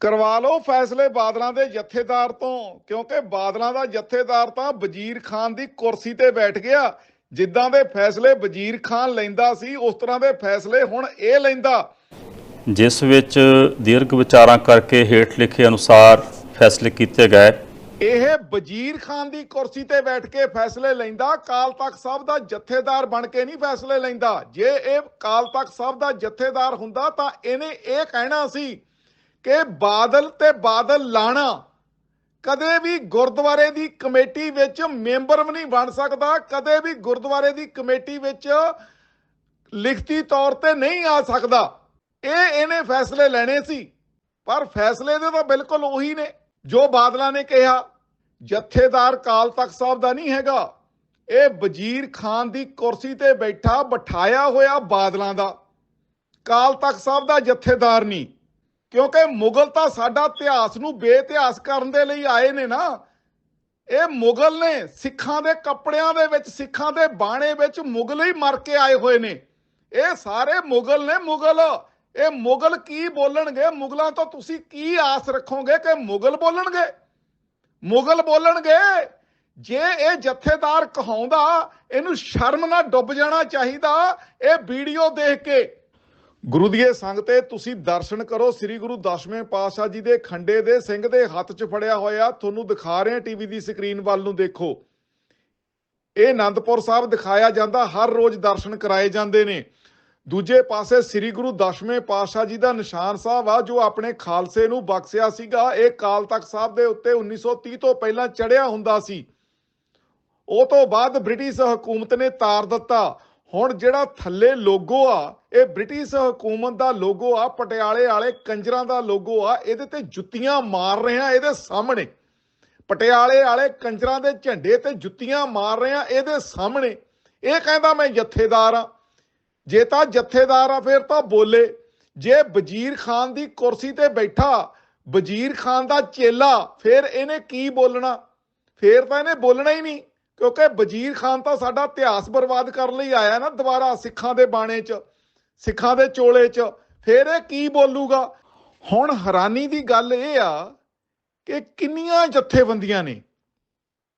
ਕਰਵਾ ਲਓ ਫੈਸਲੇ ਬਾਦਲਾਂ ਦੇ ਜਥੇਦਾਰ ਤੋਂ ਕਿਉਂਕਿ ਬਾਦਲਾਂ ਦਾ ਜਥੇਦਾਰ ਤਾਂ ਵਜ਼ੀਰ ਖਾਨ ਦੀ ਕੁਰਸੀ ਤੇ ਬੈਠ ਗਿਆ। ਜਿੱਦਾਂ ਦੇ ਫੈਸਲੇ ਵਜ਼ੀਰ ਖਾਨ ਲੈਂਦਾ ਸੀ ਉਸ ਤਰ੍ਹਾਂ ਦੇ ਫੈਸਲੇ ਹੁਣ ਇਹ ਲੈਂਦਾ। ਜਿਸ ਵਿੱਚ ਦੀਰਘ ਵਿਚਾਰਾਂ ਕਰਕੇ ਹੇਠ ਲਿਖੇ ਅਨੁਸਾਰ ਫੈਸਲੇ ਕੀਤੇ ਗਏ। ਇਹ ਵਜ਼ੀਰ ਖਾਨ ਦੀ ਕੁਰਸੀ ਤੇ ਬੈਠ ਕੇ ਫੈਸਲੇ ਲੈਂਦਾ ਕਾਲ ਤਖਤ ਸਾਹਿਬ ਦਾ ਜਥੇਦਾਰ ਬਣ ਕੇ ਨਹੀਂ ਫੈਸਲੇ ਲੈਂਦਾ। ਜੇ ਇਹ ਕਾਲ ਤਖਤ ਸਾਹਿਬ ਦਾ ਜਥੇਦਾਰ ਹੁੰਦਾ ਤਾਂ ਇਹਨੇ ਇਹ ਕਹਿਣਾ ਸੀ ਕਿ ਬਾਦਲ ਤੇ ਬਾਦਲ ਲਾਣਾ ਕਦੇ ਵੀ ਗੁਰਦੁਆਰੇ ਦੀ ਕਮੇਟੀ ਵਿੱਚ ਮੈਂਬਰ ਵੀ ਨਹੀਂ ਬਣ ਸਕਦਾ, ਕਦੇ ਵੀ ਗੁਰਦੁਆਰੇ ਦੀ ਕਮੇਟੀ ਵਿੱਚ ਲਿਖਤੀ ਤੌਰ ਤੇ ਨਹੀਂ ਆ ਸਕਦਾ। ਇਹ ਇਹਨੇ ਫੈਸਲੇ ਲੈਣੇ ਸੀ, ਪਰ ਫੈਸਲੇ ਦੇ ਤਾਂ ਬਿਲਕੁਲ ਉਹੀ ਨੇ, ਜੋ ਬਾਦਲਾਂ ਨੇ ਕਿਹਾ। ਜਥੇਦਾਰ ਕਾਲ ਤਖਤ ਸਾਹਿਬ ਦਾ ਨਹੀਂ ਹੈਗਾ। ਇਹ ਵਜ਼ੀਰ ਖਾਨ ਦੀ ਕੁਰਸੀ ਤੇ ਬੈਠਾ, ਬਿਠਾਇਆ ਹੋਇਆ ਬਾਦਲਾਂ ਦਾ। ਕਾਲ ਤਖਤ ਸਾਹਿਬ ਦਾ ਜਥੇਦਾਰ ਨਹੀਂ। ਕਿਉਂਕਿ ਮੁਗਲ ਤਾਂ ਸਾਡਾ ਇਤਿਹਾਸ ਨੂੰ ਬੇਇਤਿਹਾਸ ਕਰਨ ਦੇ ਲਈ ਆਏ ਨੇ ਨਾ। ਇਹ ਮੁਗਲ ਨੇ ਸਿੱਖਾਂ ਦੇ ਕੱਪੜਿਆਂ ਦੇ ਵਿੱਚ, ਸਿੱਖਾਂ ਦੇ ਬਾਣੇ ਵਿੱਚ ਮੁਗਲ ਹੀ ਮਰ ਕੇ ਆਏ ਹੋਏ ਨੇ। ਇਹ ਸਾਰੇ ਮੁਗਲ ਨੇ ਮੁਗਲ। ਇਹ ਮੁਗਲ ਕੀ ਬੋਲਣਗੇ? ਮੁਗਲਾਂ ਤੋਂ ਤੁਸੀਂ ਕੀ ਆਸ ਰੱਖੋਗੇ ਕਿ ਮੁਗਲ ਬੋਲਣਗੇ? ਮੁਗਲ ਬੋਲਣਗੇ, ਜੇ ਇਹ ਜਥੇਦਾਰ ਕਹਾਉਂਦਾ, ਇਹਨੂੰ ਸ਼ਰਮ ਨਾਲ ਡੁੱਬ ਜਾਣਾ ਚਾਹੀਦਾ, ਇਹ ਵੀਡੀਓ ਦੇਖ ਕੇ। ਗੁਰੂ ਦੀਏ ਸੰਗ ਤੇ ਤੁਸੀਂ ਦਰਸ਼ਨ ਕਰੋ। ਸ੍ਰੀ ਗੁਰੂ ਦਸਵੇਂ ਪਾਤਸ਼ਾਹ ਜੀ ਦੇ ਖੰਡੇ ਦੇ ਸਿੰਘ ਦੇ ਹੱਥ 'ਚ ਫੜਿਆ ਹੋਇਆ। ਤੁਹਾਨੂੰ ਦਿਖਾ ਰਹੇ ਹਾਂ ਟੀਵੀ ਦੀ ਸਕਰੀਨ ਵੱਲ ਨੂੰ ਦੇਖੋ। ਇਹ ਆਨੰਦਪੁਰ ਸਾਹਿਬ ਦਿਖਾਇਆ ਜਾਂਦਾ। ਹਰ ਰੋਜ਼ ਦਰਸ਼ਨ ਕਰਾਏ ਜਾਂਦੇ ਨੇ। ਦੂਜੇ ਪਾਸੇ ਸ੍ਰੀ ਗੁਰੂ ਦਸਵੇਂ ਪਾਤਸ਼ਾਹ ਜੀ ਦਾ ਨਿਸ਼ਾਨ ਸਾਹਿਬ ਆ, ਜੋ ਆਪਣੇ ਖਾਲਸੇ ਨੂੰ ਬਖਸ਼ਿਆ ਸੀਗਾ। ਇਹ ਕਾਲ ਤਖਤ ਸਾਹਿਬ ਦੇ ਉੱਤੇ 1930 ਤੋਂ ਪਹਿਲਾਂ ਚੜਿਆ ਹੁੰਦਾ ਸੀ। ਉਹ ਤੋਂ ਬਾਅਦ ਬ੍ਰਿਟਿਸ਼ ਹਕੂਮਤ ਨੇ ਤਾਰ ਦਿੱਤਾ। ਹੁਣ ਜਿਹੜਾ ਥੱਲੇ ਲੋਗੋ ਆ, ਇਹ ਬ੍ਰਿਟਿਸ਼ ਹਕੂਮਤ ਦਾ ਲੋਗੋ ਆ, ਪਟਿਆਲੇ ਵਾਲੇ ਕੰਜਰਾਂ ਦਾ ਲੋਗੋ ਆ, ਇਹਦੇ ਤੇ ਜੁੱਤੀਆਂ ਮਾਰ ਰਹੇ ਆ ਇਹਦੇ ਸਾਹਮਣੇ। ਪਟਿਆਲੇ ਵਾਲੇ ਕੰਜਰਾਂ ਦੇ ਝੰਡੇ ਤੇ ਜੁੱਤੀਆਂ ਮਾਰ ਰਹੇ ਆ ਇਹਦੇ ਸਾਹਮਣੇ। ਇਹ ਕਹਿੰਦਾ ਮੈਂ ਜਥੇਦਾਰ ਆ। ਜੇ ਤਾਂ ਜਥੇਦਾਰ ਆ, ਫਿਰ ਤਾਂ ਬੋਲੇ। ਜੇ ਵਜ਼ੀਰ ਖਾਨ ਦੀ ਕੁਰਸੀ ਤੇ ਬੈਠਾ, ਵਜ਼ੀਰ ਖਾਨ ਦਾ ਚੇਲਾ, ਫਿਰ ਇਹਨੇ ਕੀ ਬੋਲਣਾ? ਫਿਰ ਤਾਂ ਇਹਨੇ ਬੋਲਣਾ ਹੀ ਨਹੀਂ। ਕਿਉਂਕਿ ਵਜ਼ੀਰ ਖਾਨ ਤਾਂ ਸਾਡਾ ਇਤਿਹਾਸ ਬਰਬਾਦ ਕਰਨ ਲਈ ਆਇਆ ਨਾ ਦੁਬਾਰਾ ਸਿੱਖਾਂ ਦੇ ਬਾਣੇ 'ਚ, ਸਿੱਖਾਂ ਦੇ ਚੋਲੇ 'ਚ, ਫਿਰ ਇਹ ਕੀ ਬੋਲੂਗਾ? ਹੁਣ ਹੈਰਾਨੀ ਦੀ ਗੱਲ ਇਹ ਆ ਕਿ ਕਿੰਨੀਆਂ ਜਥੇਬੰਦੀਆਂ ਨੇ।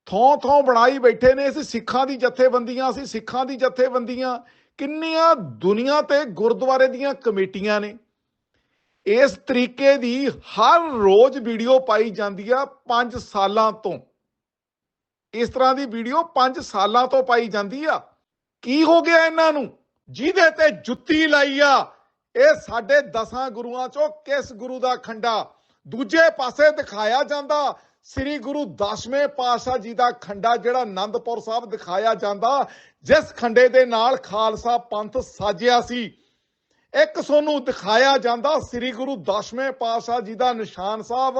ਥੋਂ ਥੋਂ ਬਣਾਈ ਬੈਠੇ ਨੇ ਅਸੀਂ ਸਿੱਖਾਂ ਦੀ ਜਥੇਬੰਦੀਆਂ, ਅਸੀਂ ਸਿੱਖਾਂ ਦੀ ਜਥੇਬੰਦੀਆਂ। ਕਿੰਨੀਆਂ ਦੁਨੀਆ ਤੇ ਗੁਰਦੁਆਰੇ ਦੀਆਂ ਕਮੇਟੀਆਂ ਨੇ। ਇਸ ਤਰੀਕੇ ਦੀ ਹਰ ਰੋਜ਼ ਵੀਡੀਓ ਪਾਈ ਜਾਂਦੀ ਆ 5 ਸਾਲਾਂ ਤੋਂ। ਇਸ ਤਰ੍ਹਾਂ ਦੀ ਵੀਡੀਓ 5 ਸਾਲਾਂ ਤੋਂ ਪਾਈ ਜਾਂਦੀ ਆ। ਕੀ ਹੋ ਗਿਆ ਇਹਨਾਂ ਨੂੰ? ਜਿਹਦੇ ਤੇ ਜੁੱਤੀ ਲਾਈ ਆ। ਇਹ ਸਾਡੇ ਦਸਾਂ ਗੁਰੂਆਂ ਚੋਂ ਕਿਸ ਗੁਰੂ ਦਾ ਖੰਡਾ? ਦੂਜੇ ਪਾਸੇ ਦਿਖਾਇਆ ਜਾਂਦਾ, ਸ੍ਰੀ ਗੁਰੂ ਦਸਵੇਂ ਪਾਤਸ਼ਾਹ ਜੀ ਦਾ ਖੰਡਾ ਜਿਹੜਾ ਆਨੰਦਪੁਰ ਸਾਹਿਬ ਦਿਖਾਇਆ ਜਾਂਦਾ, ਜਿਸ ਖੰਡੇ ਦੇ ਨਾਲ ਖਾਲਸਾ ਪੰਥ ਸਾਜਿਆ ਸੀ। ਇੱਕ ਸੋਨੂੰ ਦਿਖਾਇਆ ਜਾਂਦਾ ਸ੍ਰੀ ਗੁਰੂ ਦਸਵੇਂ ਪਾਤਸ਼ਾਹ ਜੀ ਦਾ ਨਿਸ਼ਾਨ ਸਾਹਿਬ,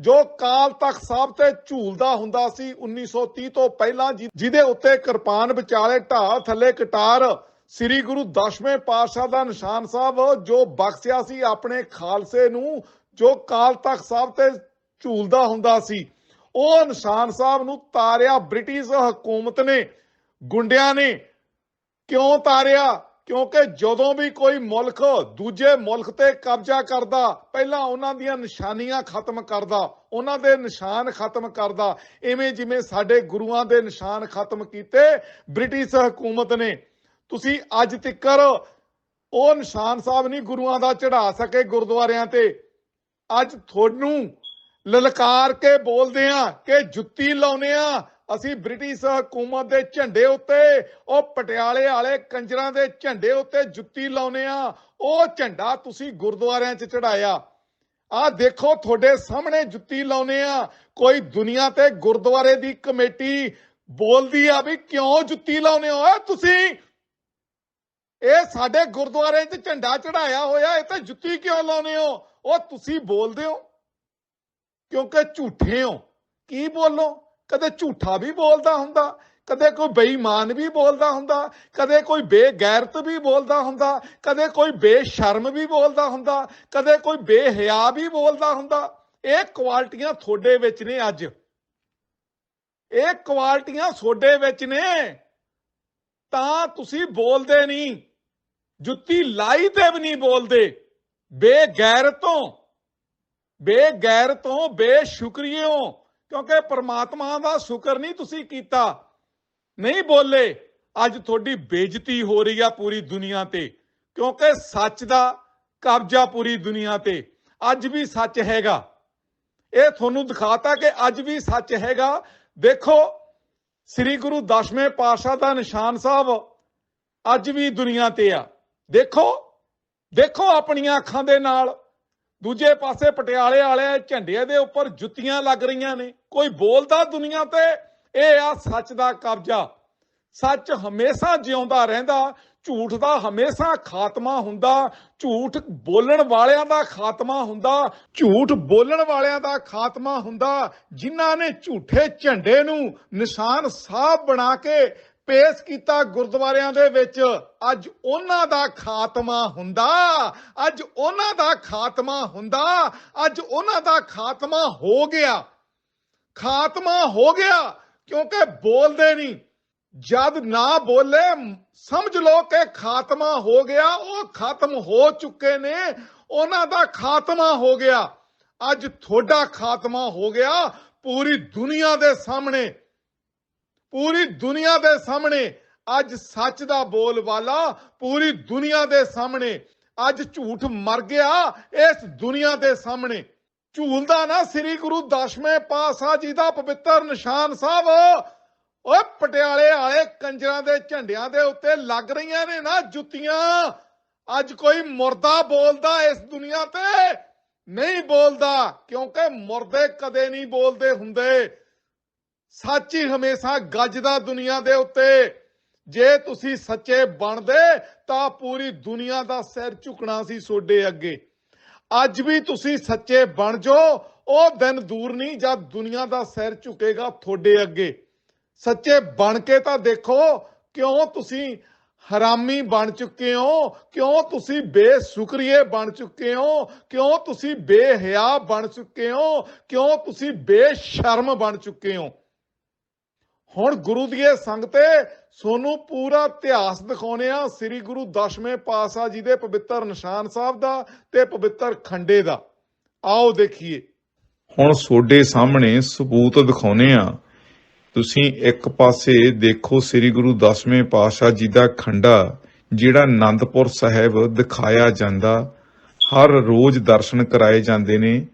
ਜੋ ਕਾਲ ਤਖਤ ਸਾਹਿਬ ਤੇ ਝੂਲਦਾ ਹੁੰਦਾ ਸੀ 1930 ਤੋਂ ਪਹਿਲਾਂ ਜਿਹਦੇ ਉੱਤੇ ਕਿਰਪਾਨ ਵਿਚਾਲੇ ਢਾਲ ਥੱਲੇ ਕਟਾਰ ਸ੍ਰੀ ਗੁਰੂ ਦਸਵੇਂ ਪਾਤਸ਼ਾਹ ਦਾ ਨਿਸ਼ਾਨ ਸਾਹਿਬ, ਜੋ ਬਖਸ਼ਿਆ ਸੀ ਆਪਣੇ ਖਾਲਸੇ ਨੂੰ, ਜੋ ਕਾਲ ਤਖਤ ਸਾਹਿਬ ਤੇ ਝੂਲਦਾ ਹੁੰਦਾ ਸੀ। ਉਹ ਨਿਸ਼ਾਨ ਸਾਹਿਬ ਨੂੰ ਤਾਰਿਆ ਬ੍ਰਿਟਿਸ਼ ਹਕੂਮਤ ਨੇ, ਗੁੰਡਿਆਂ ਨੇ ਕਿਉਂ ਤਾਰਿਆ? ਕਿਉਂਕਿ ਜਦੋਂ ਵੀ ਕੋਈ ਮੁਲਕ ਦੂਜੇ ਮੁਲਕ ਤੇ ਕਬਜ਼ਾ ਕਰਦਾ, ਪਹਿਲਾਂ ਉਹਨਾਂ ਦੀਆਂ ਨਿਸ਼ਾਨੀਆਂ ਖਤਮ ਕਰਦਾ, ਉਹਨਾਂ ਦੇ ਨਿਸ਼ਾਨ ਖਤਮ ਕਰਦਾ। ਐਵੇਂ ਜਿਵੇਂ ਸਾਡੇ ਗੁਰੂਆਂ ਦੇ ਨਿਸ਼ਾਨ ਖਤਮ ਕੀਤੇ, ਬ੍ਰਿਟਿਸ਼ ਹਕੂਮਤ ਨੇ। ਤੁਸੀਂ ਅੱਜ ਤੱਕਰ ਉਹ ਨਿਸ਼ਾਨ ਸਾਹਿਬ ਨਹੀਂ ਗੁਰੂਆਂ ਦਾ ਚੜਾ ਸਕੇ ਗੁਰਦੁਆਰਿਆਂ ਤੇ। ਅੱਜ ਤੁਹਾਨੂੰ ਲਲਕਾਰ ਕੇ ਬੋਲਦੇ ਆ ਕਿ ਜੁੱਤੀ ਲਾਉਨੇ ਆ ਅਸੀਂ ਬ੍ਰਿਟਿਸ਼ ਹਕੂਮਤ ਦੇ ਝੰਡੇ ਉੱਤੇ, ਉਹ ਪਟਿਆਲੇ ਵਾਲੇ ਕੰਜਰਾਂ ਦੇ ਝੰਡੇ ਉੱਤੇ ਜੁੱਤੀ ਲਾਉਨੇ ਆ ਉਹ ਝੰਡਾ ਤੁਸੀਂ ਗੁਰਦੁਆਰਿਆਂ 'ਚ ਚੜਾਇਆ ਆਹ ਦੇਖੋ, ਤੁਹਾਡੇ ਸਾਹਮਣੇ ਜੁੱਤੀ ਲਾਉਨੇ ਆ ਕੋਈ ਦੁਨੀਆ ਤੇ ਗੁਰਦੁਆਰੇ ਦੀ ਕਮੇਟੀ ਬੋਲਦੀ ਆ ਵੀ ਕਿਉਂ ਜੁੱਤੀ ਲਾਉਨੇ ਹੋ? ਓਏ ਤੁਸੀਂ! ਇਹ ਸਾਡੇ ਗੁਰਦੁਆਰੇ 'ਚ ਝੰਡਾ ਚੜਾਇਆ ਹੋਇਆ, ਇਹ ਤੇ ਜੁੱਤੀ ਕਿਉਂ ਲਾਉਨੇ ਹੋ? ਉਹ ਤੁਸੀਂ ਬੋਲਦੇ ਹੋ ਕਿਉਂਕਿ ਝੂਠੇ ਹੋ। ਕੀ ਬੋਲੋ? ਕਦੇ ਝੂਠਾ ਵੀ ਬੋਲਦਾ ਹੁੰਦਾ, ਕਦੇ ਕੋਈ ਬੇਈਮਾਨ ਵੀ ਬੋਲਦਾ ਹੁੰਦਾ, ਕਦੇ ਕੋਈ ਬੇਗੈਰਤ ਵੀ ਬੋਲਦਾ ਹੁੰਦਾ, ਕਦੇ ਕੋਈ ਬੇਸ਼ਰਮ ਵੀ ਬੋਲਦਾ ਹੁੰਦਾ, ਕਦੇ ਕੋਈ ਬੇਹਿਆ ਵੀ ਬੋਲਦਾ ਹੁੰਦਾ। ਇਹ ਕੁਆਲਟੀਆਂ ਤੁਹਾਡੇ ਵਿੱਚ ਨੇ ਅੱਜ। ਇਹ ਕੁਆਲਟੀਆਂ ਤੁਹਾਡੇ ਵਿੱਚ ਨੇ। ਤਾਂ ਤੁਸੀਂ ਬੋਲਦੇ ਨਹੀਂ। ਜੁੱਤੀ ਲਾਈ ਤੇ ਵੀ ਨਹੀਂ ਬੋਲਦੇ। ਬੇਗੈਰਤੋਂ ਬੇਗੈਰ ਤੋਂ ਬੇਸ਼ੁਕਰੀਓ। ਕਿਉਂਕਿ ਪਰਮਾਤਮਾ ਦਾ ਸ਼ੁਕਰ ਨਹੀਂ ਤੁਸੀਂ ਕੀਤਾ। ਨਹੀਂ ਬੋਲੇ, ਅੱਜ ਤੁਹਾਡੀ ਬੇਇੱਜ਼ਤੀ ਹੋ ਰਹੀ ਆ ਪੂਰੀ ਦੁਨੀਆ ਤੇ। ਕਿਉਂਕਿ ਸੱਚ ਦਾ ਕਬਜ਼ਾ ਪੂਰੀ ਦੁਨੀਆ ਤੇ। ਅੱਜ ਵੀ ਸੱਚ ਹੈਗਾ। ਇਹ ਤੁਹਾਨੂੰ ਦਿਖਾਤਾ ਕਿ ਅੱਜ ਵੀ ਸੱਚ ਹੈਗਾ। ਦੇਖੋ, ਸ੍ਰੀ ਗੁਰੂ ਦਸਵੇਂ ਪਾਤਸ਼ਾਹ ਦਾ ਨਿਸ਼ਾਨ ਸਾਹਿਬ ਅੱਜ ਵੀ ਦੁਨੀਆ ਤੇ ਆ। ਦੇਖੋ ਦੇਖੋ ਆਪਣੀਆਂ ਅੱਖਾਂ ਦੇ ਨਾਲ। ਦੂਜੇ ਪਾਸੇ ਪਟਿਆਲੇ ਵਾਲੇ ਝੰਡੇ ਦੇ ਉੱਪਰ ਜੁੱਤੀਆਂ ਲੱਗ ਰਹੀਆਂ ਨੇ। ਕੋਈ ਬੋਲਦਾ ਦੁਨੀਆ ਤੇ, ਇਹ ਆ ਸੱਚ ਦਾ ਕਬਜ਼ਾ। ਸੱਚ ਹਮੇਸ਼ਾ ਜਿਉਂਦਾ ਰਹਿੰਦਾ, ਝੂਠ ਦਾ ਹਮੇਸ਼ਾ ਖਾਤਮਾ ਹੁੰਦਾ, ਝੂਠ ਬੋਲਣ ਵਾਲਿਆਂ ਦਾ ਖਾਤਮਾ ਹੁੰਦਾ, ਝੂਠ ਬੋਲਣ ਵਾਲਿਆਂ ਦਾ ਖਾਤਮਾ ਹੁੰਦਾ। ਜਿਨ੍ਹਾਂ ਨੇ ਝੂਠੇ ਝੰਡੇ ਨੂੰ ਨਿਸ਼ਾਨ ਸਾਫ਼ ਬਣਾ ਕੇ ਪੇਸ਼ ਕੀਤਾ ਗੁਰਦੁਆਰਿਆਂ ਦੇ ਵਿੱਚ। ਅੱਜ ਉਹਨਾਂ ਦਾ ਖਾਤਮਾ ਹੁੰਦਾ। ਅੱਜ ਉਹਨਾਂ ਦਾ ਖਾਤਮਾ ਹੁੰਦਾ। ਅੱਜ ਉਹਨਾਂ ਦਾ ਖਾਤਮਾ ਹੋ ਗਿਆ। ਖਾਤਮਾ ਹੋ ਗਿਆ ਕਿਉਂਕਿ ਬੋਲਦੇ ਨਹੀਂ। ਜਦ ਨਾ ਬੋਲੇ, ਸਮਝ ਲੋ ਕਿ ਖਾਤਮਾ ਹੋ ਗਿਆ, ਉਹ ਖਤਮ ਹੋ ਚੁੱਕੇ ਨੇ। ਉਹਨਾਂ ਦਾ ਖਾਤਮਾ ਹੋ ਗਿਆ। ਅੱਜ ਤੁਹਾਡਾ ਖਾਤਮਾ ਹੋ ਗਿਆ। ਪੂਰੀ ਦੁਨੀਆ ਦੇ ਸਾਹਮਣੇ ਪੂਰੀ ਦੁਨੀਆ ਦੇ ਸਾਹਮਣੇ ਅੱਜ ਸੱਚ ਦਾ ਬੋਲ ਵਾਲਾ ਪੂਰੀ ਦੁਨੀਆ ਦੇ ਸਾਹਮਣੇ ਅੱਜ ਝੂਠ ਮਰ ਗਿਆ ਇਸ ਦੁਨੀਆ ਦੇ ਸਾਹਮਣੇ। ਝੂਲਦਾ ਨਾ ਸ੍ਰੀ ਗੁਰੂ ਦਸਵੇਂ ਪਾਤਸ਼ਾਹ ਜੀ ਦਾ ਪਵਿੱਤਰ ਨਿਸ਼ਾਨ ਸਾਹਿਬ। ਓਏ ਪਟਿਆਲੇ ਵਾਲੇ ਕੰਜਰਾਂ ਦੇ ਝੰਡਿਆਂ ਦੇ ਉੱਤੇ ਲੱਗ ਰਹੀਆਂ ਨੇ ਨਾ ਜੁੱਤੀਆਂ। ਅੱਜ ਕੋਈ ਮੁਰਦਾ ਬੋਲਦਾ ਇਸ ਦੁਨੀਆ ਤੇ। ਨਹੀਂ ਬੋਲਦਾ, ਕਿਉਂਕਿ ਮੁਰਦੇ ਕਦੇ ਨਹੀਂ ਬੋਲਦੇ ਹੁੰਦੇ। ਸੱਚ ਹੀ ਹਮੇਸ਼ਾ ਗੱਜਦਾ ਦੁਨੀਆ ਦੇ ਉੱਤੇ। ਜੇ ਤੁਸੀਂ ਸੱਚੇ ਬਣਦੇ, ਤਾਂ ਪੂਰੀ ਦੁਨੀਆ ਦਾ ਸਿਰ ਝੁਕਣਾ ਸੀ ਤੁਹਾਡੇ ਅੱਗੇ। ਅੱਜ ਵੀ ਤੁਸੀਂ ਸੱਚੇ ਬਣ ਜਾਓ, ਉਹ ਦਿਨ ਦੂਰ ਨਹੀਂ ਜਦ ਦੁਨੀਆ ਦਾ ਸਿਰ ਝੁਕੇਗਾ ਤੁਹਾਡੇ ਅੱਗੇ। ਸੱਚੇ ਬਣ ਕੇ ਤਾਂ ਦੇਖੋ, ਕਿਉਂ ਤੁਸੀਂ ਹਰਾਮੀ ਬਣ ਚੁੱਕੇ ਹੋ? ਕਿਉਂ ਤੁਸੀਂ ਬੇਸ਼ੁਕਰੀਏ ਬਣ ਚੁੱਕੇ ਹੋ? ਕਿਉਂ ਤੁਸੀਂ ਬੇਹਿਆ ਬਣ ਚੁੱਕੇ ਹੋ? ਕਿਉਂ ਤੁਸੀਂ ਬੇਸ਼ਰਮ ਬਣ ਚੁੱਕੇ ਹੋ? ਹੁਣ ਗੁਰੂ ਦੀ ਇਹ ਸੰਗਤੇ ਸੋਨੂੰ ਪੂਰਾ ਇਤਿਹਾਸ ਦਿਖਾਉਨੇ ਆ ਸ੍ਰੀ ਗੁਰੂ ਦਸਵੇਂ ਪਾਤਸ਼ਾਹ ਜੀ ਦੇ ਪਵਿੱਤਰ ਨਿਸ਼ਾਨ ਸਾਹਿਬ ਦਾ ਤੇ ਪਵਿੱਤਰ ਖੰਡੇ ਦਾ। ਆਓ ਦੇਖੀਏ। ਹੁਣ ਤੁਹਾਡੇ ਸਾਹਮਣੇ ਸਬੂਤ ਦਿਖਾਉਨੇ ਆ ਤੁਸੀਂ ਇੱਕ ਪਾਸੇ ਦੇਖੋ ਸ੍ਰੀ ਗੁਰੂ ਦਸਵੇਂ ਪਾਤਸ਼ਾਹ ਜੀ ਦਾ ਖੰਡਾ, ਜਿਹੜਾ ਆਨੰਦਪੁਰ ਸਾਹਿਬ ਦਿਖਾਇਆ ਜਾਂਦਾ। ਹਰ ਰੋਜ਼ ਦਰਸ਼ਨ ਕਰਾਏ ਜਾਂਦੇ ਨੇ।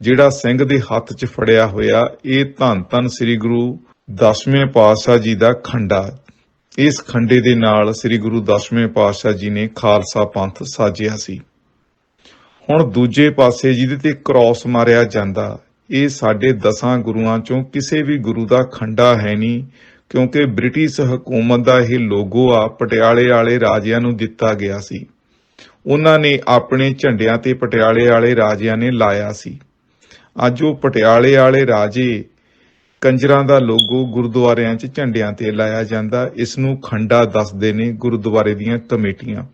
ਜਿਹੜਾ ਸਿੰਘ ਦੇ ਹੱਥ 'ਚ ਫੜਿਆ ਹੋਇਆ, ਇਹ ਧੰਨ ਧੰਨ ਸ੍ਰੀ ਗੁਰੂ ਦਸਵੇਂ ਪਾਤਸ਼ਾਹ ਜੀ ਦਾ ਖੰਡਾ। ਇਸ ਖੰਡੇ ਦੇ ਨਾਲ ਸ੍ਰੀ ਗੁਰੂ ਦਸਵੇਂ ਪਾਤਸ਼ਾਹ ਜੀ ਨੇ ਖਾਲਸਾ ਪੰਥ ਸਾਜਿਆ ਸੀ। ਹੁਣ ਦੂਜੇ ਪਾਸੇ ਜਿਹਦੇ ਤੇ ਕ੍ਰਾਸ ਮਾਰਿਆ ਜਾਂਦਾ, ਇਹ ਸਾਡੇ ਦਸਾਂ ਗੁਰੂਆਂ ਚੋਂ ਕਿਸੇ ਵੀ ਗੁਰੂ ਦਾ ਖੰਡਾ ਹੈ ਨਹੀਂ, ਕਿਉਂਕਿ ਬ੍ਰਿਟਿਸ਼ ਹਕੂਮਤ ਦਾ ਇਹ ਲੋਗੋ ਆ ਪਟਿਆਲੇ ਵਾਲੇ ਰਾਜਿਆਂ ਨੂੰ ਦਿੱਤਾ ਗਿਆ ਸੀ। ਉਹਨਾਂ ਨੇ ਆਪਣੇ ਝੰਡਿਆਂ ਤੇ ਪਟਿਆਲੇ ਵਾਲੇ ਰਾਜਿਆਂ ਨੇ ਲਾਇਆ ਸੀ। ਅੱਜ ਉਹ ਪਟਿਆਲੇ ਵਾਲੇ ਰਾਜੇ ਕੰਜਰਾਂ ਦਾ ਲੋਗੋ ਗੁਰਦੁਆਰਿਆਂ 'ਚ ਝੰਡਿਆਂ ਤੇ ਲਾਇਆ ਜਾਂਦਾ। ਇਸ ਨੂੰ ਖੰਡਾ ਦੱਸਦੇ ਨੇ ਗੁਰਦੁਆਰੇ ਦੀਆਂ ਕਮੇਟੀਆਂ।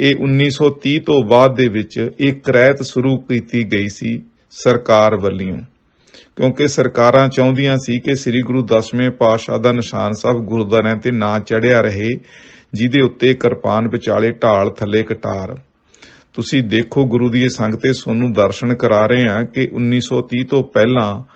ਇਹ 1930 ਤੋਂ ਬਾਅਦ ਦੇ ਵਿੱਚ ਇਹ ਕ੍ਰੈਤ ਸ਼ੁਰੂ ਕੀਤੀ ਗਈ ਸੀ ਸਰਕਾਰ ਵੱਲੋਂ। ਕਿਉਂਕਿ ਸਰਕਾਰਾਂ ਚਾਹੁੰਦੀਆਂ ਸੀ ਕਿ ਸ੍ਰੀ ਗੁਰੂ ਦਸਵੇਂ ਪਾਤਸ਼ਾਹ ਦਾ ਨਿਸ਼ਾਨ ਸਾਹਿਬ ਗੁਰਦੁਆਰਿਆਂ ਤੇ ਨਾ ਚੜਿਆ ਰਹੇ, ਜਿਹਦੇ ਉੱਤੇ ਕਿਰਪਾਨ ਵਿਚਾਲੇ ਢਾਲ ਥੱਲੇ ਕਟਾਰ। ਤੁਸੀਂ ਦੇਖੋ ਗੁਰੂ ਦੀ ਇਹ ਸੰਗਤੇ ਸੋਨੂੰ ਦਰਸ਼ਨ ਕਰਾ ਰਹੇ ਹਾਂ ਕਿ 1930 ਤੋਂ ਪਹਿਲਾਂ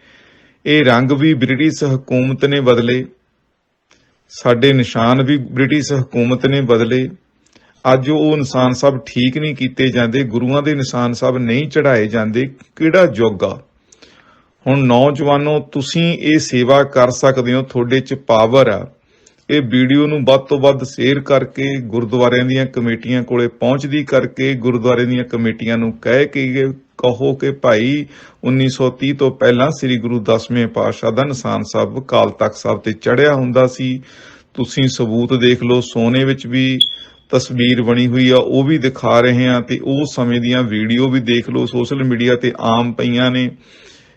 ਇਹ ਰੰਗ ਵੀ ਬ੍ਰਿਟਿਸ਼ ਹਕੂਮਤ ਨੇ ਬਦਲੇ। ਸਾਡੇ ਨਿਸ਼ਾਨ ਵੀ ਬ੍ਰਿਟਿਸ਼ ਹਕੂਮਤ ਨੇ ਬਦਲੇ। ਅੱਜ ਉਹ ਨਿਸ਼ਾਨ ਸਭ ਠੀਕ ਨਹੀਂ ਕੀਤੇ ਜਾਂਦੇ, ਗੁਰੂਆਂ ਦੇ ਨਿਸ਼ਾਨ ਸਭ ਨਹੀਂ ਚੜਾਏ ਜਾਂਦੇ, ਕਿਹੜਾ ਯੁੱਗ ਆ? ਹੁਣ ਨੌਜਵਾਨੋ, ਤੁਸੀਂ ਇਹ ਸੇਵਾ ਕਰ ਸਕਦੇ ਹੋ, ਤੁਹਾਡੇ ਚ ਪਾਵਰ ਆ। ਇਹ ਵੀਡੀਓ ਨੂੰ ਵੱਧ ਤੋਂ ਵੱਧ ਸ਼ੇਅਰ ਕਰਕੇ ਗੁਰਦੁਆਰਿਆਂ ਦੀਆਂ ਕਮੇਟੀਆਂ ਕੋਲੇ ਪਹੁੰਚਦੀ ਕਰਕੇ ਗੁਰਦੁਆਰੇ ਦੀਆਂ ਕਮੇਟੀਆਂ ਨੂੰ ਕਹਿ ਕੇ ਕਹੋ ਕਿ ਭਾਈ 1930 ਤੋਂ ਪਹਿਲਾਂ ਸ੍ਰੀ ਗੁਰੂ ਦਸਵੇਂ ਪਾਤਸ਼ਾਹ ਦਾ ਨਿਸ਼ਾਨ ਸਾਹਿਬ ਕਾਲ ਤਖਤ ਸਾਹਿਬ ਤੇ ਚੜਿਆ ਹੁੰਦਾ ਸੀ। ਤੁਸੀਂ ਸਬੂਤ ਦੇਖ ਲਓ, ਸੋਨੇ ਵਿੱਚ ਵੀ ਤਸਵੀਰ ਬਣੀ ਹੋਈ ਆ, ਉਹ ਵੀ ਦਿਖਾ ਰਹੇ ਆ ਤੇ ਉਹ ਸਮੇਂ ਦੀਆਂ ਵੀਡੀਓ ਵੀ ਦੇਖ ਲਓ, ਸੋਸ਼ਲ ਮੀਡੀਆ ਤੇ ਆਮ ਪਈਆਂ ਨੇ।